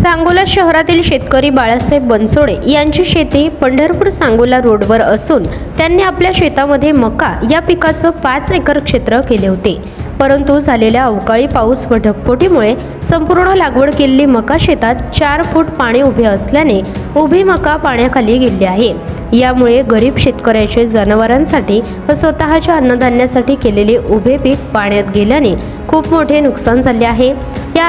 सांगोला शहरातील शेतकरी बाळासाहेब बनसोडे यांची शेती पंढरपूर सांगोला रोडवर असून त्यांनी आपल्या शेतामध्ये मका या पिकाचं पाच एकर क्षेत्र केले होते. परंतु झालेल्या अवकाळी पाऊस व ढगफोटीमुळे संपूर्ण लागवड केलेली मका शेतात चार फूट पाणी उभे असल्याने उभी मका पाण्याखाली गेली आहे. यामुळे गरीब शेतकऱ्याचे जनावरांसाठी व स्वतःच्या अन्नधान्यासाठी केलेले उभे पीक पाण्यात गेल्याने खूप मोठे नुकसान झाले आहे.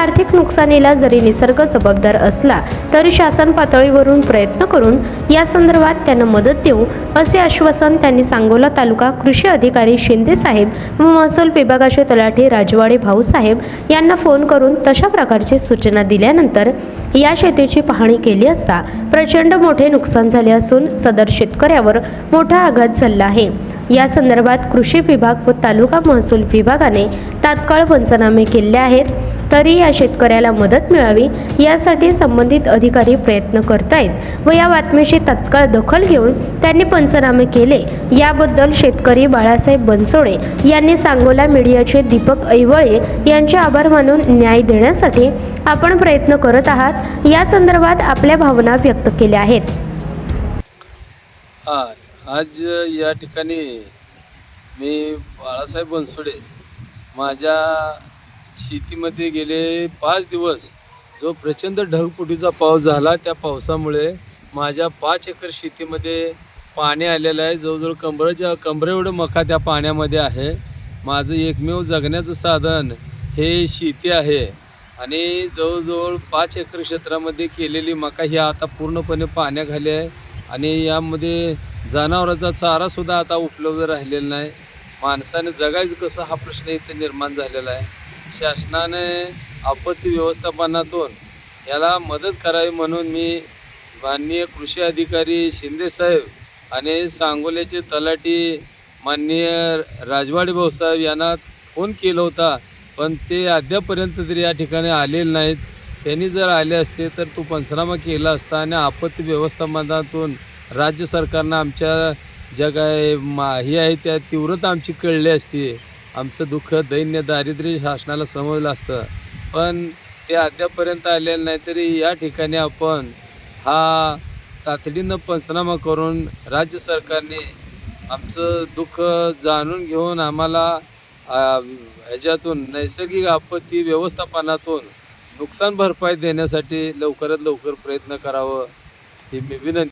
आर्थिक नुकसानीला जरी निसर्ग जबाबदार असला तरी शासन पातळीवरून प्रयत्न करून या संदर्भात त्यांना मदत देऊ असे आश्वासन त्यांनी सांगोला तालुका कृषी अधिकारी शिंदे साहेब व महसूल विभागाचे तलाठी राजवाडे भाऊसाहेब यांना फोन करून तशा प्रकारची सूचना दिल्यानंतर या शेतीची पाहणी केली असता प्रचंड मोठे नुकसान झाले असून सदर शेतकऱ्यावर मोठा आघात झाला आहे. या संदर्भात कृषी विभाग व तालुका महसूल विभागाने तात्काळ पंचनामे केले आहेत. तरी या शेतकऱ्याला मदत मिळावी यासाठी संबंधित अधिकारी प्रयत्न करतायत व या बातमीशी तत्काळ दखल घेऊन त्यांनी पंचनामे केले. याबद्दल शेतकरी बाळासाहेब बनसोडे यांनी सांगोला मीडियाचे दीपक ऐवळे यांचे आभार मानून न्याय देण्यासाठी आपण प्रयत्न करत आहात. या संदर्भात आपल्या भावना व्यक्त केल्या आहेत. आज या ठिकाणी मी बाळासाहेब बनसोडे माझ्या शेतीमध्ये गेले पाच दिवस जो प्रचंड ढगफुटीचा पाऊस झाला त्या पावसामुळे माझ्या पाच एकर शेतीमध्ये पाणी आलेलं आहे. जवळजवळ कमरेच्या एवढं मका त्या पाण्यामध्ये आहे. माझं एकमेव जगण्याचं साधन हे शेती आहे. आणि जवळजवळ पाच एकर क्षेत्रामध्ये केलेली मका ही आता पूर्णपणे पाण्याखाली आहे. आणि यामध्ये जनावरांचा चारासुद्धा आता उपलब्ध राहिलेला नाही. माणसाने जगायचं कसं हा प्रश्न इथे निर्माण झालेला आहे. शासनाने आपत्ती व्यवस्थापनातून याला मदत करावी म्हणून मी माननीय कृषी अधिकारी शिंदेसाहेब आणि सांगोल्याचे तलाठी माननीय राजवाडे भाऊसाहेब यांना फोन केला होता पण ते अद्यापर्यंत तरी या ठिकाणी आलेले नाहीत. त्यांनी जर आले असते तर तो पंचनामा केला असता आणि आपत्ती व्यवस्थापनातून राज्य सरकारनं आमच्या ज्या काय मा ही आहे त्या तीव्रता आमची कळली असती. आमचं दुःख दैन्य दारिद्र्य शासनाला समजलं असतं. पण ते अद्यापर्यंत आलेलं नाही तरी या ठिकाणी आपण हा तातडीनं पंचनामा करून राज्य सरकारने आमचं दुःख जाणून घेऊन आम्हाला ह्याच्यातून नैसर्गिक आपत्ती व्यवस्थापनातून नुकसान भरपाई देण्यासाठी लवकरात लवकर प्रयत्न करावं ही मी विनंती